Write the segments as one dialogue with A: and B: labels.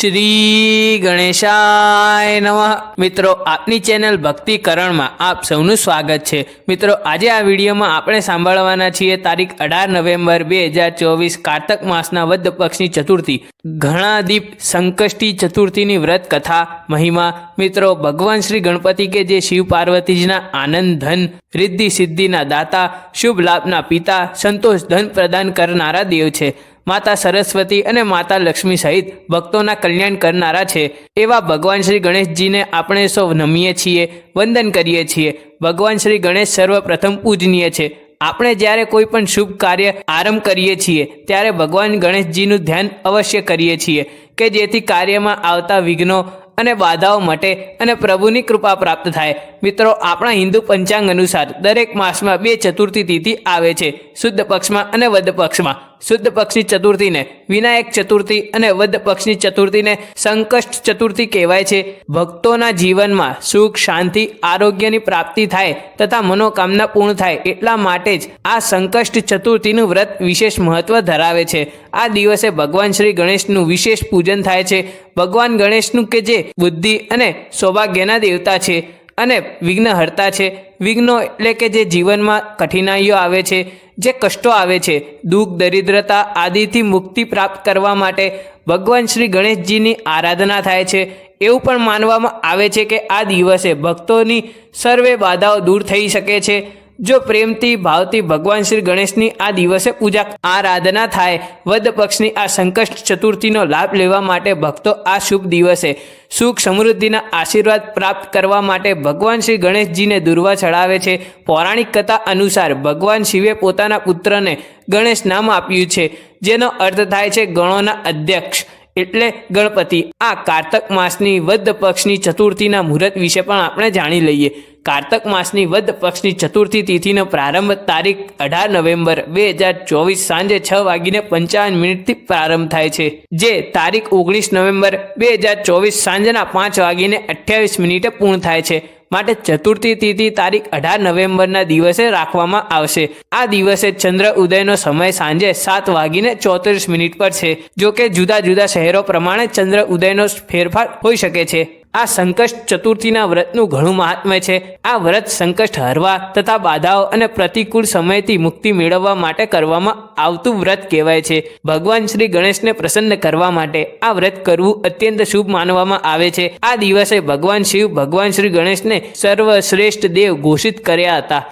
A: શ્રી ગણેશાય નમઃ. મિત્રો, આપની ચેનલ ભક્તિકરણમાં આપ સૌનું સ્વાગત છે. મિત્રો, આજે આ વિડીયોમાં આપણે સાંભળવાના છીએ તારીખ અઢાર નવેમ્બર બે હજાર ચોવીસ કારતક માસના વદ્ધ પક્ષની ચતુર્થી. ઘણા દીપ સંકષ્ટી ચતુર્થીની વ્રત કથા, મહિમા. મિત્રો, ભગવાન શ્રી ગણપતિ કે જે શિવ પાર્વતીજીના આનંદ, ધન, રિદ્ધિ સિદ્ધિના દાતા, શુભ લાભના પિતા, સંતોષ ધન પ્રદાન કરનારા દેવ છે. માતા સરસ્વતી અને માતા લક્ષ્મી સહિત ભક્તોના કલ્યાણ કરનારા છે. એવા ભગવાન શ્રી ગણેશજીને આપણે સૌ નમીએ છીએ, વંદન કરીએ છીએ. ભગવાન શ્રી ગણેશ સર્વપ્રથમ પૂજનીય છે. આપણે જ્યારે કોઈ પણ શુભ કાર્ય આરંભ કરીએ છીએ, ત્યારે ભગવાન ગણેશજીનું ધ્યાન અવશ્ય કરીએ છીએ કે જેથી કાર્યમાં આવતા વિઘ્નો અને બાધાઓ મટે અને પ્રભુની કૃપા પ્રાપ્ત થાય. મિત્રો, આપણા હિન્દુ પંચાંગ અનુસાર દરેક માસમાં બે ચતુર્થી તિથિ આવે છે, શુદ્ધ પક્ષમાં અને વધ પક્ષમાં. શુદ્ધ પક્ષની ચતુર્થીને, વિનાયક ચતુર્થી અને વધ પક્ષની ચતુર્થીને સંકષ્ટ ચતુર્થી કહેવાય છે. ભક્તોના જીવનમાં સુખ, શાંતિ, આરોગ્યની પ્રાપ્તિ થાય તથા મનોકામના પૂર્ણ થાય એટલા માટે જ આ સંકષ્ટ ચતુર્થીનું વ્રત વિશેષ મહત્વ ધરાવે છે. આ દિવસે ભગવાન શ્રી ગણેશનું વિશેષ પૂજન થાય છે. ભગવાન ગણેશનું કે જે બુદ્ધિ અને સૌભાગ્યના દેવતા છે. અને વિઘ્નહર્તા છે. વિઘ્નો એટલે કે જે જીવનમાં કઠિનાઈઓ આવે છે, જે કષ્ટો આવે છે, દુઃખ, દરિદ્રતા આદિથી મુક્તિ પ્રાપ્ત કરવા માટે ભગવાન શ્રી ગણેશજીની આરાધના થાય છે. એવું પણ માનવામાં આવે છે કે આ દિવસે ભક્તોની સર્વે બાધાઓ દૂર થઈ શકે છે. જો પ્રેમથી, ભાવથી ભગવાન શ્રી ગણેશની આ દિવસે પૂજા આરાધના થાય, વદ પક્ષની આ સંકષ્ટ ચતુર્થીનો લાભ લેવા માટે ભક્તો આ શુભ દિવસે સુખ સમૃદ્ધિના આશીર્વાદ પ્રાપ્ત કરવા માટે ભગવાન શ્રી ગણેશજીને દુર્વા ચડાવે છે. પૌરાણિક કથા અનુસાર ભગવાન શિવે પોતાના પુત્રને ગણેશ નામ આપ્યું છે, જેનો અર્થ થાય છે ગણોના અધ્યક્ષ. એટલે ગણપતિ. આ કારતક માસની વદ્ધ પક્ષની ચતુર્થીના મુહૂર્ત વિશે પણ આપણે જાણી લઈએ. કારતક માસની વદ્ધ પક્ષની ચતુર્થી તિથિનો પ્રારંભ તારીખ અઢાર નવેમ્બર બે હજાર ચોવીસ સાંજે છ વાગીને પંચાવન મિનિટથી પ્રારંભ થાય છે. જે તારીખ ઓગણીસ નવેમ્બર બે હજાર ચોવીસ સાંજના પાંચ વાગીને અઠ્યાવીસ મિનિટે પૂર્ણ થાય છે. માટે ચતુર્થી તિથિ તારીખ અઢાર નવેમ્બરના દિવસે રાખવામાં આવશે. આ દિવસે ચંદ્ર ઉદયનો સમય સાંજે સાત વાગીને ચોત્રીસ મિનિટ પર છે જો કે જુદા જુદા શહેરો પ્રમાણે ચંદ્ર ઉદયનો ફેરફાર હોઈ શકે છે. આ સંકષ્ટ ચતુર્થીના વ્રતનું ઘણું મહાત્મ્ય છે. આ વ્રત સંકષ્ટ હરવા તથા બાધાઓ અને પ્રતિકૂળ સમયથી મુક્તિ મેળવવા માટે કરવામાં આવતું વ્રત કહેવાય છે. ભગવાન શ્રી ગણેશને પ્રસન્ન કરવા માટે આ વ્રત કરવું અત્યંત શુભ માનવામાં આવે છે. આ દિવસે ભગવાન શિવ, ભગવાન શ્રી ગણેશને સર્વશ્રેષ્ઠ દેવ ઘોષિત કર્યા હતા.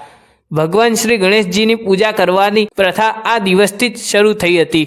A: ભગવાન શ્રી ગણેશજીની પૂજા કરવાની પ્રથા આ દિવસથી જ શરૂ થઈ હતી.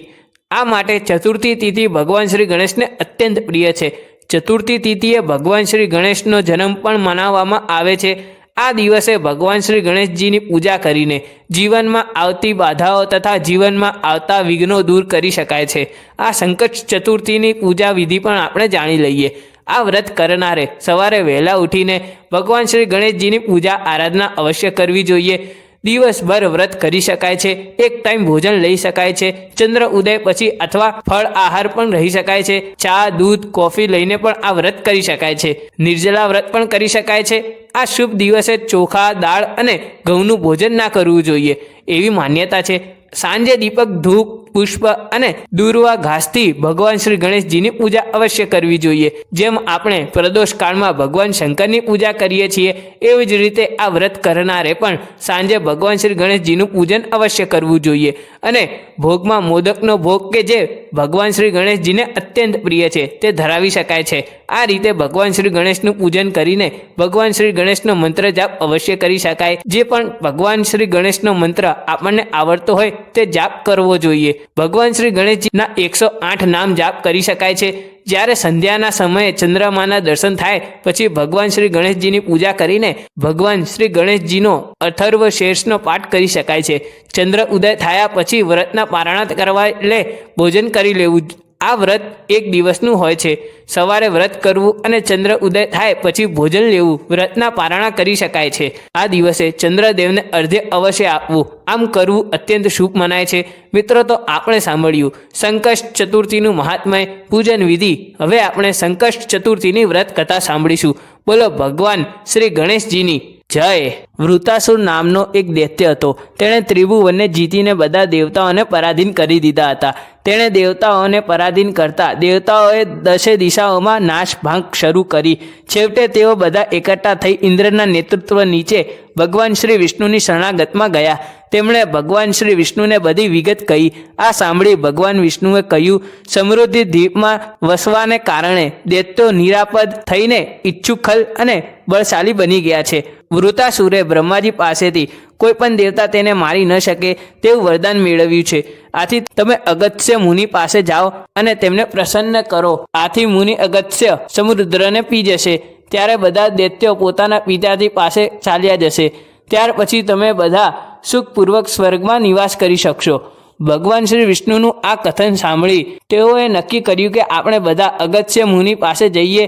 A: આ માટે ચતુર્થી તિથિ ભગવાન શ્રી ગણેશને અત્યંત પ્રિય છે. ચતુર્થી તિથિએ ભગવાન શ્રી ગણેશનો જન્મ પણ મનાવવામાં આવે છે. આ દિવસે ભગવાન શ્રી ગણેશજીની પૂજા કરીને જીવનમાં આવતી બાધાઓ તથા જીવનમાં આવતા વિઘ્નો દૂર કરી શકાય છે. આ સંકટ ચતુર્થીની પૂજા વિધિ પણ આપણે જાણી લઈએ. આ વ્રત કરનારે સવારે વહેલા ઉઠીને ભગવાન શ્રી ગણેશજીની પૂજા આરાધના અવશ્ય કરવી જોઈએ. દિવસભર વ્રત કરી શકાય છે, એક ટાઈમ ભોજન લઈ શકાય છે, ચંદ્ર ઉદય પછી અથવા ફળ આહાર પણ રહી શકાય છે, ચા, દૂધ, કોફી લઈને પણ આ વ્રત કરી શકાય છે. નિર્જલા વ્રત પણ કરી શકાય છે. આ શુભ દિવસે ચોખા, દાળ અને ઘઉંનું ભોજન ના કરવું જોઈએ. એવી માન્યતા છે. સાંજે દીપક, ધૂપ પુષ્પ અને દુર્વા ઘાસથી ભગવાન શ્રી ગણેશજીની પૂજા અવશ્ય કરવી જોઈએ. જેમ આપણે પ્રદોષ કાળમાં ભગવાન શંકરની પૂજા કરીએ છીએ, એવી જ રીતે આ વ્રત કરનારે પણ સાંજે ભગવાન શ્રી ગણેશજીનું પૂજન અવશ્ય કરવું જોઈએ. અને ભોગમાં મોદકનો ભોગ કે જે ભગવાન શ્રી ગણેશજીને અત્યંત પ્રિય છે, તે ધરાવી શકાય છે. આ રીતે ભગવાન શ્રી ગણેશનું પૂજન કરીને ભગવાન શ્રી ગણેશનો મંત્ર જાપ અવશ્ય કરી શકાય. જે પણ ભગવાન શ્રી ગણેશનો મંત્ર આપણને આવડતો હોય, તે જાપ કરવો જોઈએ. ભગવાન શ્રી ગણેશજીના એકસો આઠ નામ જાપ કરી શકાય છે. જ્યારે સંધ્યાના સમયે ચંદ્રમાના દર્શન થાય, પછી ભગવાન શ્રી ગણેશજીની પૂજા કરીને ભગવાન શ્રી ગણેશજીનો અથર્વ શેષનો પાઠ કરી શકાય છે. ચંદ્ર ઉદય થયા પછી વ્રતના પારણા કરવા એટલે ભોજન કરી લેવું આ વ્રત એક દિવસનું હોય છે. સવારે વ્રત કરવું અને ચંદ્ર ઉદય થાય પછી ભોજન લેવું વ્રતના પારણા કરી શકાય છે. આ દિવસે ચંદ્રદેવને અર્ધે અવશ્ય આપવું. આમ કરવું અત્યંત શુભ મનાય છે. મિત્રો, તો આપણે સાંભળ્યું. સંકષ્ટ ચતુર્થીનું મહાત્મય પૂજન વિધિ. હવે આપણે સંકષ્ટ ચતુર્થીની વ્રત કથા સાંભળીશું. બોલો, ભગવાન શ્રી ગણેશજીની જય. વૃતાસુર નામનો એક દૈત્ય હતો. તેણે ત્રિભુવનને જીતીને બધા દેવતાઓને પરાધીન કરી દીધા હતા. તેણે દેવતાઓને પરાધીન કરતા દેવતાઓએ દશે દિશાઓમાં નાશ ભાંગ શરૂ કરી. છેવટે તેઓ બધા એકઠા થઈ ઇન્દ્રના નેતૃત્વ નીચે ભગવાન શ્રી વિષ્ણુની શરણાગતમાં ગયા. તેમણે ભગવાન શ્રી વિષ્ણુને બધી વિગત કહી. આ સાંભળી ભગવાન વિષ્ણુએ કહ્યું, સમૃદ્ધિ દ્વીપમાં વસવાને કારણે દૈત્યો નિરાપદ થઈને ઈચ્છુખલ અને બળશાલી બની ગયા છે. વૃતાસુરે બ્રહ્માજી પાસેથી કોઈ પણ દેવતા તેને મારી ન શકે તેવું વરદાન મેળવ્યું છે. આથી તમે અગત્ય મુનિ પાસે જાઓ અને તેમને પ્રસન્ન કરો. આથી મુનિ અગત્ય સમુદ્રને પી જશે. ત્યારે બધા દૈત્યો પોતાના પિતાજી પાસે ચાલ્યા જશે. ત્યાર પછી તમે બધા સુખપૂર્વક સ્વર્ગમાં નિવાસ કરી શકશો. ભગવાન શ્રી વિષ્ણુનું આ કથન સાંભળી તેઓએ નક્કી કર્યું કે આપણે બધા અગત્ય મુનિ પાસે જઈએ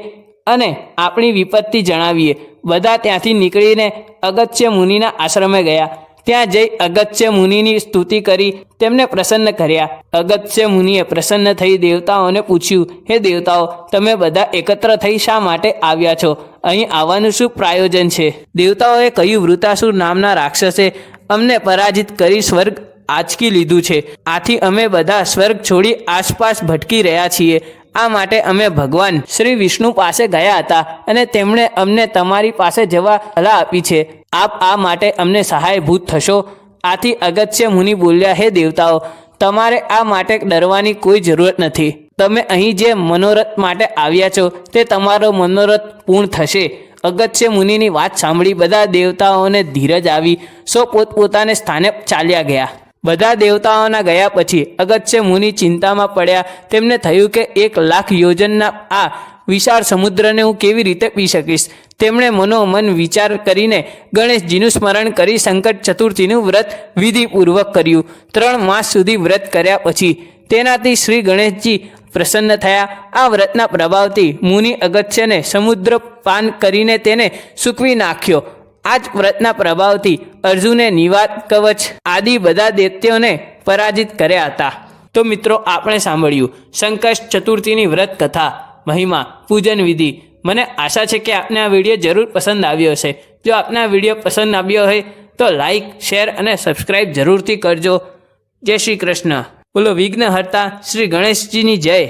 A: અને આપણી વિપત્તિ જણાવીએ. બધા ત્યાંથી નીકળીને અગત્ય મુનિના આશ્રમે ગયા. ત્યાં જઈ અગત્ય મુનિની સ્તુતિ કરી, તેમને પ્રસન્ન કર્યા. અગત્ય મુનિએ પ્રસન્ન થઈ દેવતાઓને પૂછ્યું, હે દેવતાઓ, તમે બધા એકત્ર થઈ શા માટે આવ્યા છો? અહીં આવવાનું શું પ્રાયોજન છે? દેવતાઓએ કહ્યું, વૃતાસુર નામના રાક્ષસે અમને પરાજિત કરી સ્વર્ગ આંચકી લીધું છે. આથી અમે બધા સ્વર્ગ છોડી આસપાસ ભટકી રહ્યા છીએ. આ માટે અમે ભગવાન શ્રી વિષ્ણુ પાસે ગયા હતા અને તેમણે અમને તમારી પાસે જવા સલાહ આપી છે. આપ આ માટે અમને સહાયભૂત થશો. આથી અગત્ય મુનિ બોલ્યા, હે દેવતાઓ, તમારે આ માટે ડરવાની કોઈ જરૂરત નથી. તમે અહીં જે મનોરથ માટે આવ્યા છો, તે તમારો મનોરથ પૂર્ણ થશે. અગત્ય મુનિની વાત સાંભળી બધા દેવતાઓને ધીરજ આવી. સો પોતપોતાને સ્થાને ચાલ્યા ગયા. બધા દેવતાઓના ગયા પછી અગત્ય મુનિ ચિંતામાં પડ્યા. તેમને થયું કે એક લાખ યોજનના આ વિશાળ સમુદ્રને હું કેવી રીતે પી શકીશ? તેમણે મનોમન વિચાર કરીને ગણેશજીનું સ્મરણ કરી સંકટ ચતુર્થીનું વ્રત વિધિપૂર્વક કર્યું. ત્રણ માસ સુધી વ્રત કર્યા પછી તેનાથી શ્રી ગણેશજી પ્રસન્ન થયા. આ વ્રતના પ્રભાવથી મુનિ અગત્યને સમુદ્ર પાન કરીને તેને સૂકવી નાખ્યો. આ જ વ્રતના પ્રભાવથી અર્જુને નિવાત કવચ આદિ બધા દૈત્યોને પરાજિત કર્યા હતા. તો મિત્રો, આપણે સાંભળ્યું સંકષ્ટ ચતુર્થીની વ્રત કથા, મહિમા, પૂજન વિધિ. મને આશા છે કે આપને આ વીડિયો જરૂર પસંદ આવ્યો હશે. જો આપને આ વીડિયો પસંદ આવ્યો હોય, તો લાઈક, શેર અને સબસ્ક્રાઈબ જરૂરથી કરજો. જય શ્રી કૃષ્ણ. બોલો વિઘ્નહર્તા શ્રી ગણેશજીની જય.